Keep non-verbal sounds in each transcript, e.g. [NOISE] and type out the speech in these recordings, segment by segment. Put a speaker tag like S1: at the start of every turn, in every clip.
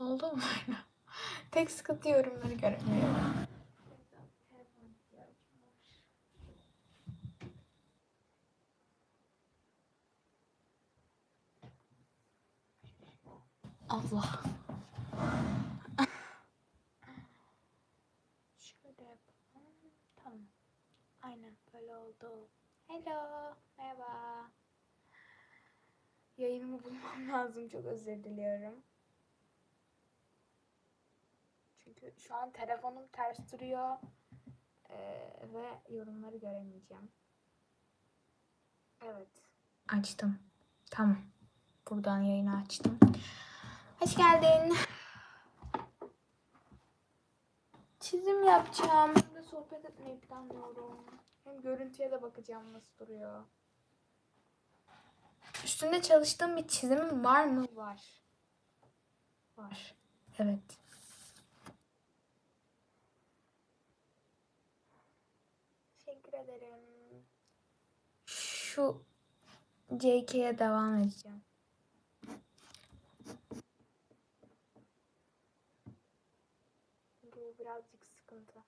S1: Oldu mu böyle? [LAUGHS] Tek sıkıntı yorumları göremiyorum. Allah. Şöyle yapalım. Tamam. Aynen böyle oldu. Hello. Merhaba. Yayınımı bulmam [LAUGHS] lazım. Çok özür diliyorum. Çünkü şu an telefonum ters duruyor. Ee, ve yorumları göremeyeceğim. Evet. Açtım. Tamam. Buradan yayını açtım. Hoş geldin. Çizim yapacağım. Hem de sohbet etmeyi planlıyorum. Hem görüntüye de bakacağım nasıl duruyor. Üstünde çalıştığım bir çizimim var mı? Var. Var. Evet. Teşekkür ederim. Şu JK'ye devam edeceğim. Bu birazcık sıkıntı.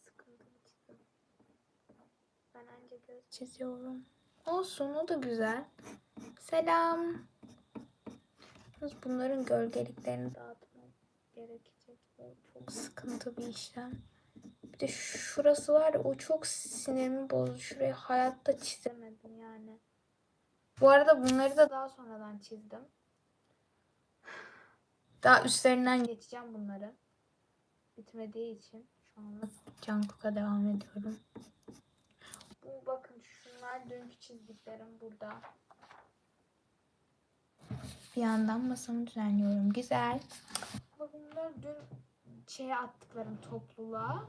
S1: Sıkıntılı çizim. Ben anca göz çiziyorum. Olsun o da güzel. Selam. Bunların gölgeliklerini dağıtmam gerekecek. Bu çok sıkıntı bir işlem. De şurası var ya o çok sinirimi bozdu. Şurayı hayatta çizemedim yani. Bu arada bunları da daha sonradan çizdim. Daha üstlerinden geçeceğim bunları. Bitmediği için şu anda Jungkook'a devam ediyorum. Bu bakın şunlar dünkü çizdiklerim burada. Bir yandan masamı düzenliyorum. Güzel. Bunlar dün şeye attıklarım topluluğa.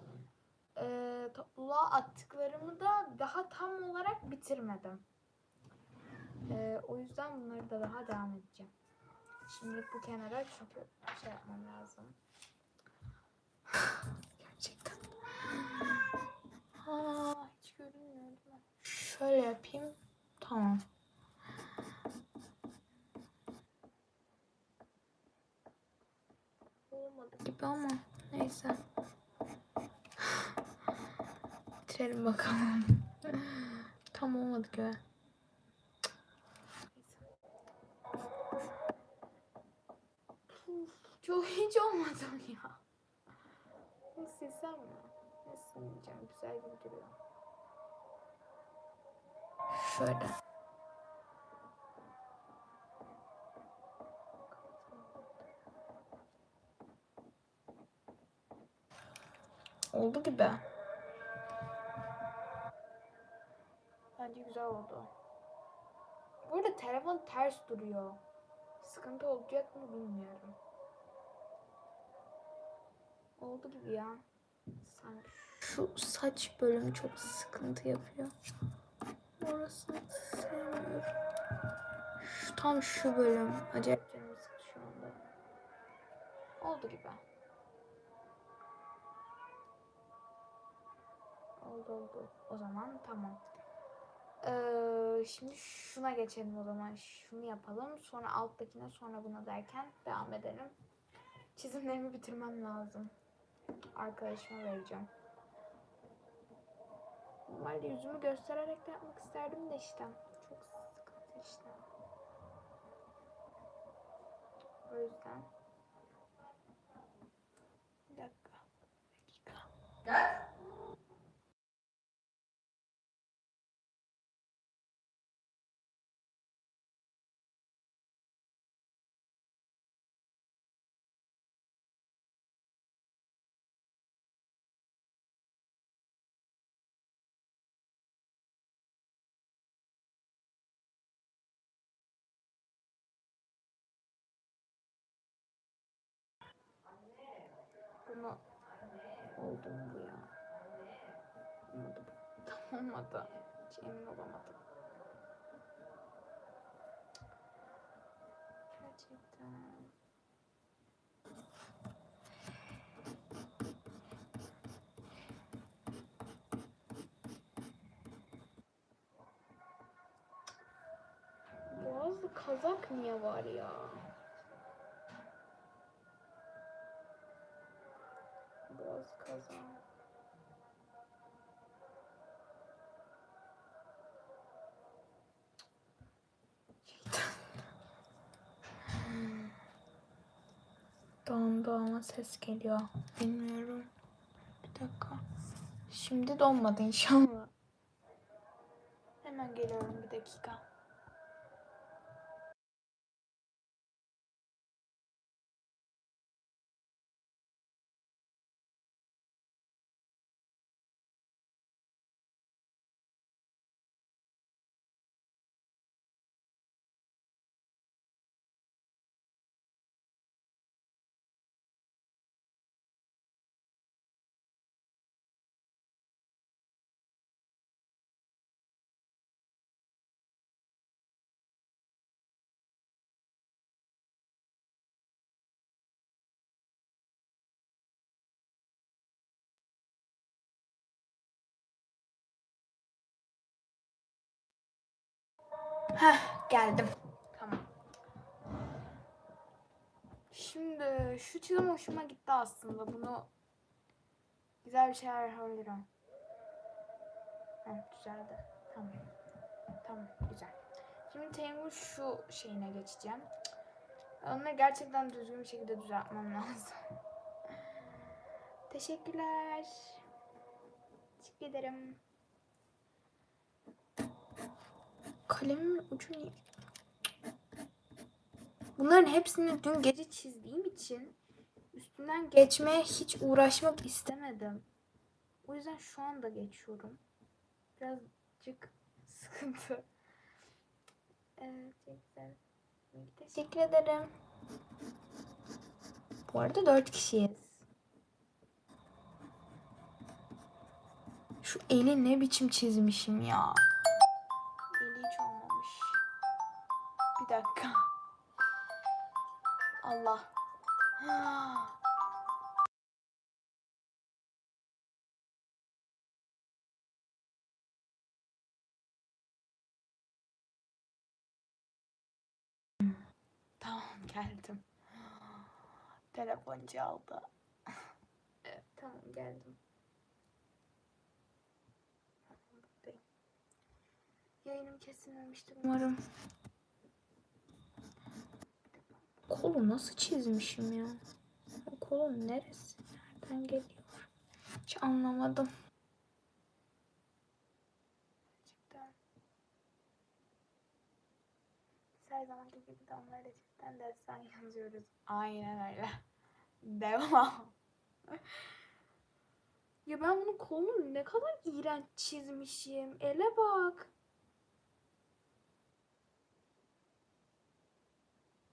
S1: Ee, topluluğa attıklarımı da daha tam olarak bitirmedim. Ee, o yüzden bunları da daha devam edeceğim. Şimdi bu kenara çünkü şey yapmam lazım. [LAUGHS] Gerçekten. Ha, hiç görünmüyor? Şöyle yapayım. Tamam. Olmadı gibi ama neyse. Bitirelim bakalım. [LAUGHS] Tam olmadı. Uf, Çok hiç olmadı ya. Ne silsem mi? Ne silmeyeceğim. Güzel gibi duruyor. Şöyle. Oldu gibi. Bence güzel oldu. Bu arada telefon ters duruyor. Sıkıntı olacak mı bilmiyorum. Oldu gibi ya. Sanki şu saç bölümü çok sıkıntı yapıyor. Orasını sevmiyorum. Şu, tam şu bölüm. Acayip canımı sıktı şu anda. Oldu gibi. Oldu oldu. O zaman tamam. Şimdi şuna geçelim o zaman. Şunu yapalım. Sonra alttakine sonra buna derken devam edelim. Çizimlerimi bitirmem lazım. Arkadaşıma vereceğim. Normalde yüzümü göstererek de yapmak isterdim de işte. Çok sıkıntı işte. O yüzden. Bunu oldu mu bu ya? Olmadı olmadı. Hiç emin olamadım. Gerçekten. Boğazlı kazak niye var ya? Dondu ama ses geliyor. Bilmiyorum. Bir dakika. Şimdi donmadı inşallah. Hemen geliyorum bir dakika. Heh geldim. Tamam. Şimdi şu çizim hoşuma gitti aslında. Bunu güzel bir şeyler yapabilirim. Heh, güzeldi. Tamam. Tamam güzel. Şimdi Tengu şu şeyine geçeceğim. Onları gerçekten düzgün bir şekilde düzeltmem [LAUGHS] lazım. Teşekkürler. Teşekkür ederim. Kalemin ucu niye? Bunların hepsini dün gece çizdiğim için üstünden geçmeye hiç uğraşmak istemedim. O yüzden şu anda geçiyorum. Birazcık sıkıntı. Evet, güzel. Teşekkür ederim. Bu arada dört kişiyiz. Şu eli ne biçim çizmişim ya. Telefon çaldı. Evet, tamam geldim. Yayınım kesilmemiştir umarım. Kolu nasıl çizmişim ya? Kolun neresi? Nereden geliyor? Hiç anlamadım. Gerçekten. Biz her zamanki gibi Damla ile çiftten destan [LAUGHS] yazıyoruz. Aynen öyle. Devam. ya ben bunun kolunu ne kadar iğrenç çizmişim. Ele bak.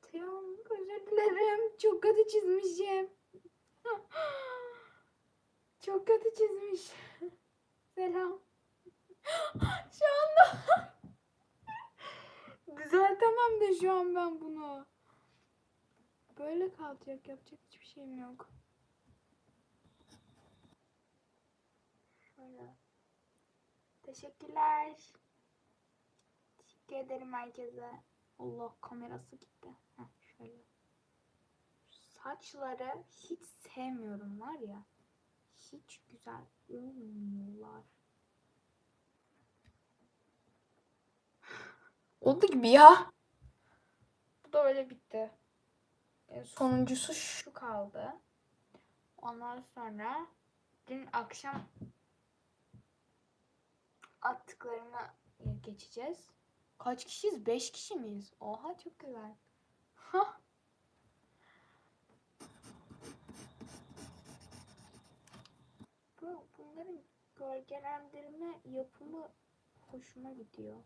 S1: Tamam, özür dilerim. Çok kötü çizmişim. [LAUGHS] Çok kötü çizmiş. [LAUGHS] Selam. [GASPS] Şu anda [LAUGHS] düzeltemem de şu an ben bunu. Böyle kalacak. Yapacak hiçbir şeyim yok. Şöyle. Teşekkürler. Teşekkür ederim herkese. Allah kamerası gitti. Heh, şöyle. Saçları hiç sevmiyorum var ya. Hiç güzel olmuyorlar. Oldu gibi ya. Bu da öyle bitti. E, sonuncusu şu kaldı. Ondan sonra dün akşam attıklarına geçeceğiz. Kaç kişiyiz? Beş kişi miyiz? Oha çok güzel. Hah. [LAUGHS] Bu, bunların gölgelendirme yapımı hoşuma gidiyor.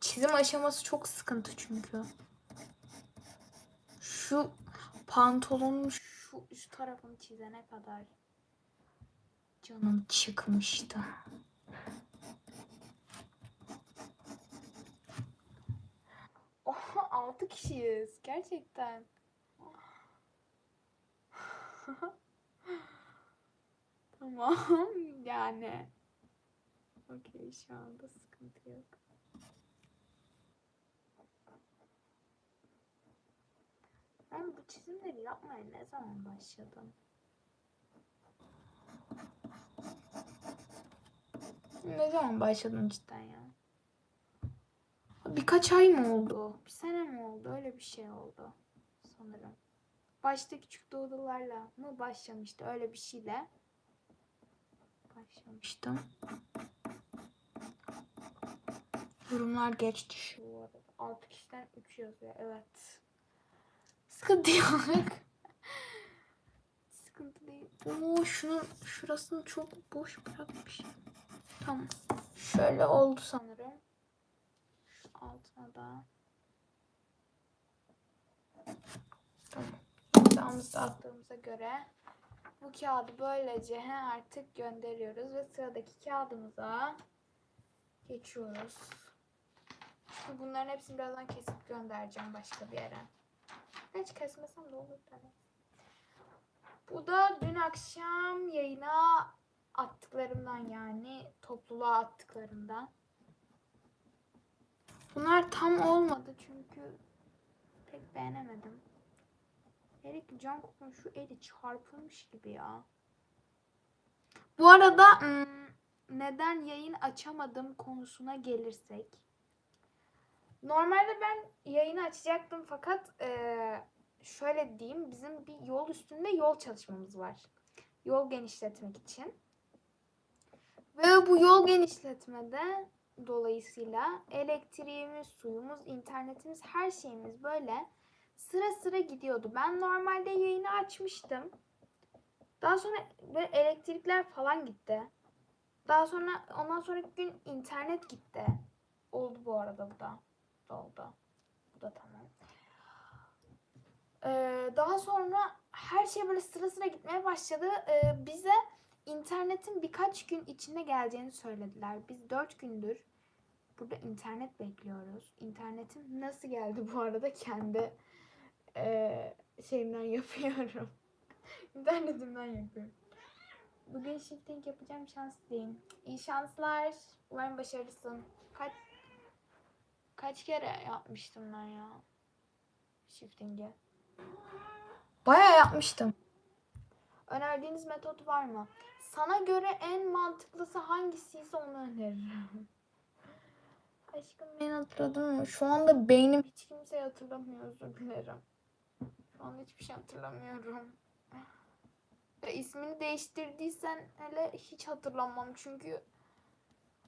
S1: Çizim aşaması çok sıkıntı çünkü. Şu pantolonun şu üst tarafını çizene kadar canım çıkmıştı. Oha 6 kişiyiz gerçekten. [LAUGHS] tamam yani. Okey şu anda sıkıntı yok. Ben bu çizimleri yapmaya ne zaman başladım? Ne zaman başladım cidden ya? Birkaç ay mı oldu? Bir sene mi oldu? Öyle bir şey oldu sanırım. Başta küçük doğdularla mı başlamıştı? Öyle bir şeyle başlamıştım. Yorumlar geç düşüyor. 6 kişiden 3 yazıyor. Evet. Sıkıntı yok. Sıkıntı değil. Oo şunun şurasını çok boş bırakmış. Tamam. Şöyle oldu sanırım. Şu altına da. Tamam. İmzamızı attığımıza göre bu kağıdı böylece he, artık gönderiyoruz ve sıradaki kağıdımıza geçiyoruz. Bunların hepsini birazdan kesip göndereceğim başka bir yere. Hiç kesmesem de olur tabii. Bu da dün akşam yayına attıklarımdan yani topluluğa attıklarımdan. Bunlar tam olmadı çünkü pek beğenemedim. Erik Jungkook'un şu eli çarpılmış gibi ya. Bu arada ım, neden yayın açamadım konusuna gelirsek. Normalde ben yayını açacaktım fakat eee, şöyle diyeyim bizim bir yol üstünde yol çalışmamız var. Yol genişletmek için. Ve bu yol genişletmede dolayısıyla elektriğimiz, suyumuz, internetimiz, her şeyimiz böyle sıra sıra gidiyordu. Ben normalde yayını açmıştım. Daha sonra böyle elektrikler falan gitti. Daha sonra ondan sonraki gün internet gitti. Oldu bu arada bu da. Oldu. Bu da tamam. Ee, daha sonra her şey böyle sıra sıra gitmeye başladı. Ee, bize internetin birkaç gün içinde geleceğini söylediler. Biz dört gündür burada internet bekliyoruz. İnternetim nasıl geldi bu arada kendi e, şeyimden yapıyorum. [LAUGHS] İnternetimden yapıyorum. Bugün shifting yapacağım şanslıyım. İyi şanslar. Umarım başarılısın. Kaç kaç kere yapmıştım ben ya shifting'i? Bayağı yapmıştım. Önerdiğiniz metot var mı? Sana göre en mantıklısı hangisiyse onu öneririm. [LAUGHS] Aşkım beni hatırladın mı? Şu anda beynim hiç kimseyi hatırlamıyor özür dilerim. Şu an hiçbir şey hatırlamıyorum. Ve ismini değiştirdiysen hele hiç hatırlamam çünkü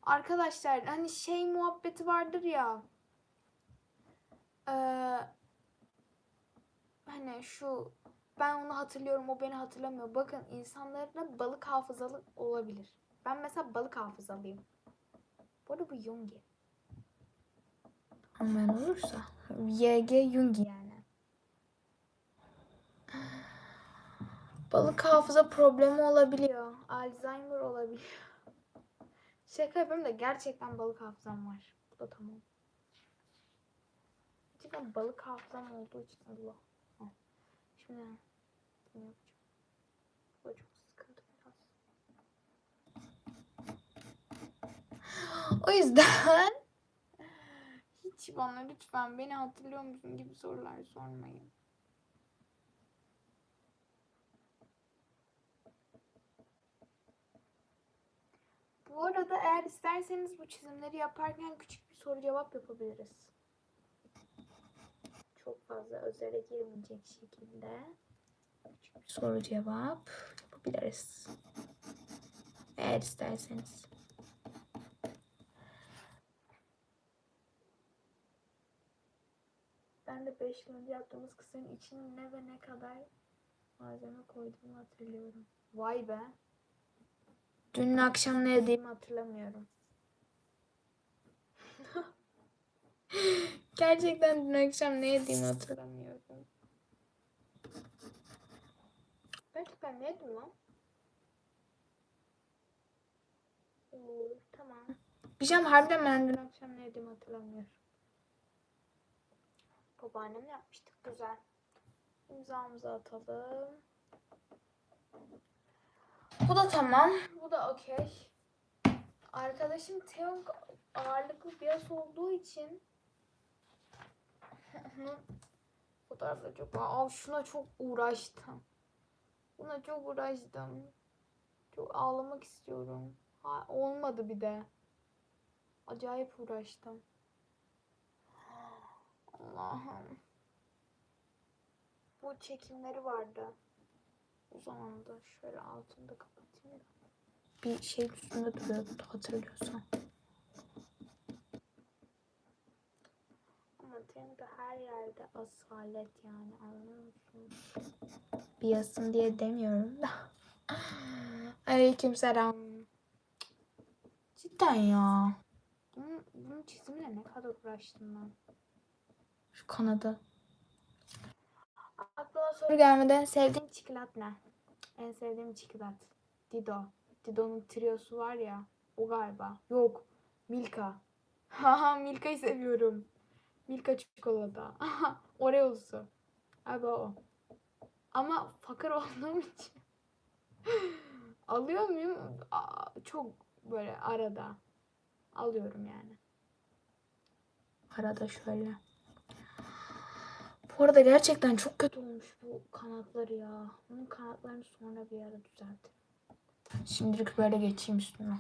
S1: arkadaşlar hani şey muhabbeti vardır ya eee, hani şu ben onu hatırlıyorum o beni hatırlamıyor. Bakın insanların balık hafızalı olabilir. Ben mesela balık hafızalıyım. Bu arada bu Jungi. Anlayan olursa. YG Jungi yani. Balık hafıza problemi olabiliyor. Alzheimer olabiliyor. Şaka yapıyorum da gerçekten balık hafızam var. Bu da tamam. Gerçekten balık hafızam olduğu için Allah. Şimdi bunu yapacağım. Bu çok sıkıntı biraz. O yüzden hiç bana lütfen beni hatırlıyor musun gibi sorular sormayın. Bu arada eğer isterseniz bu çizimleri yaparken küçük bir soru cevap yapabiliriz. Çok fazla özele girmeyecek şekilde soru cevap yapabiliriz. Eğer isterseniz. Ben de 5 yıl önce yaptığımız kısmın içine ne ve ne kadar malzeme koyduğumu hatırlıyorum. Vay be. Dün akşam ne yediğimi hatırlamıyorum. Gerçekten dün akşam ne yediğimi hatırlamıyorum. Gerçekten ne yedim lan? Oo, tamam. Diyeceğim harbiden ben dün akşam ne yediğimi hatırlamıyorum. Babaannemle yapmıştık. Güzel. İmzamızı atalım. Bu da tamam. Bu da okey. Arkadaşım Teong ağırlıklı biraz olduğu için onun fotoğrafları çok Aa, şuna çok uğraştım. Buna çok uğraştım. Çok ağlamak istiyorum. Ha, olmadı bir de. Acayip uğraştım. Allah'ım. Bu çekimleri vardı. O zaman da şöyle altını da kapatayım. Bir şey üstünde duruyordu hatırlıyorsan. Ama de her yerde asalet yani anlıyor musunuz? Bir yasın diye demiyorum da. [LAUGHS] Aleyküm selam. Cidden ya. Bunun, bunun çizimine ne kadar uğraştım ben. Şu kanadı. Aklıma soru gelmeden sevdiğin çikolat ne? En sevdiğim çikolat. Dido. Dido'nun triosu var ya. O galiba. Yok. Milka. [LAUGHS] Haha Milka'yı seviyorum. Milka çikolata. Oreo'su. Abi o. Ama fakir olduğum için alıyor muyum? Aa, çok böyle arada. Alıyorum yani. Arada şöyle. Bu arada gerçekten çok kötü olmuş bu kanatları ya. Bunun kanatlarını sonra bir ara düzeltirim. Şimdilik böyle geçeyim üstüne.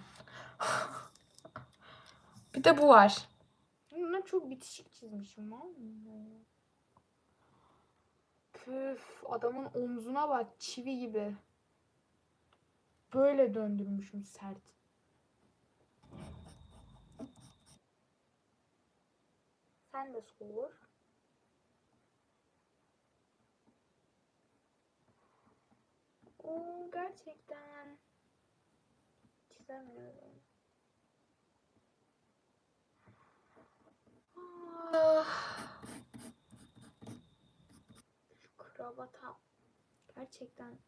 S1: [LAUGHS] bir de bu var. Ben çok bitişik çizmişim var? Püf adamın omzuna bak çivi gibi. Böyle döndürmüşüm sert. Sen de sor. Oo, gerçekten çizemiyorum. Şu kravata gerçekten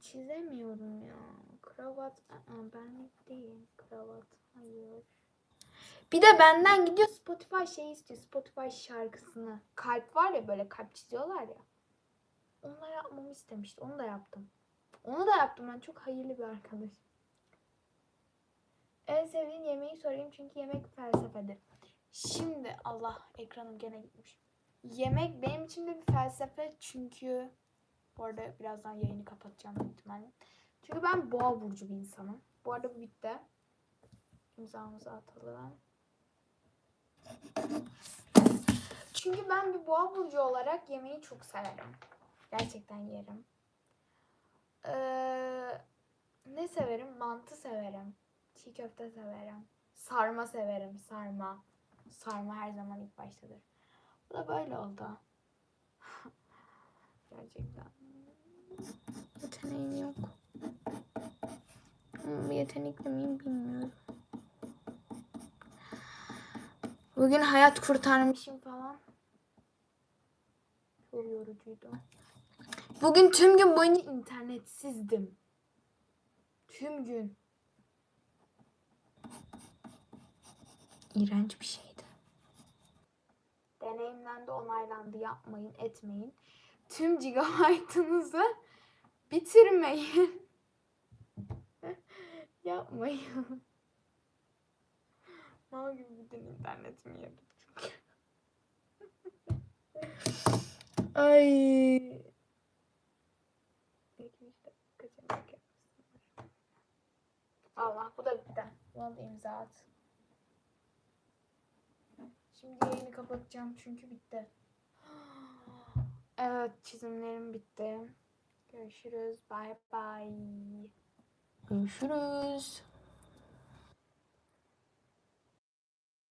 S1: çizemiyorum ya. Kravat aa, benlik değil. Kravat hayır. Bir de benden gidiyor Spotify şey istiyor. Spotify şarkısını. Kalp var ya böyle kalp çiziyorlar ya. Onları yapmamı istemişti. Onu da yaptım. Onu da yaptım ben. Çok hayırlı bir arkadaş. En sevdiğin yemeği sorayım çünkü yemek felsefedir. Şimdi Allah ekranım gene gitmiş. Yemek benim için de bir felsefe çünkü bu arada birazdan yayını kapatacağım ihtimalle. Çünkü ben boğa burcu bir insanım. Bu arada bu bitti. İmzamızı atalım. Çünkü ben bir boğa burcu olarak yemeği çok severim. Gerçekten yerim. Ee, ne severim? Mantı severim. Çiğ köfte severim. Sarma severim. Sarma. Sarma her zaman ilk baştadır. Bu da böyle oldu. [LAUGHS] Gerçekten. Yeteneğim yok. Hmm, Yetenekli miyim bilmiyorum. Bugün hayat kurtarmışım falan. Çok yorucuydu. Bugün tüm gün boyunca internetsizdim. Tüm gün. İğrenç bir şeydi. Deneyimlendi, onaylandı. Yapmayın, etmeyin. Tüm gigabyte'ınızı bitirmeyin. [LAUGHS] Yapmayın. Mal gibi bir gün internetimi yedim. [LAUGHS] Ay. Allah bu da bitti. Bunu da imza at. Şimdi yayını kapatacağım çünkü bitti. [GASPS] Evet çizimlerim bitti. Görüşürüz. Bye bye. Görüşürüz.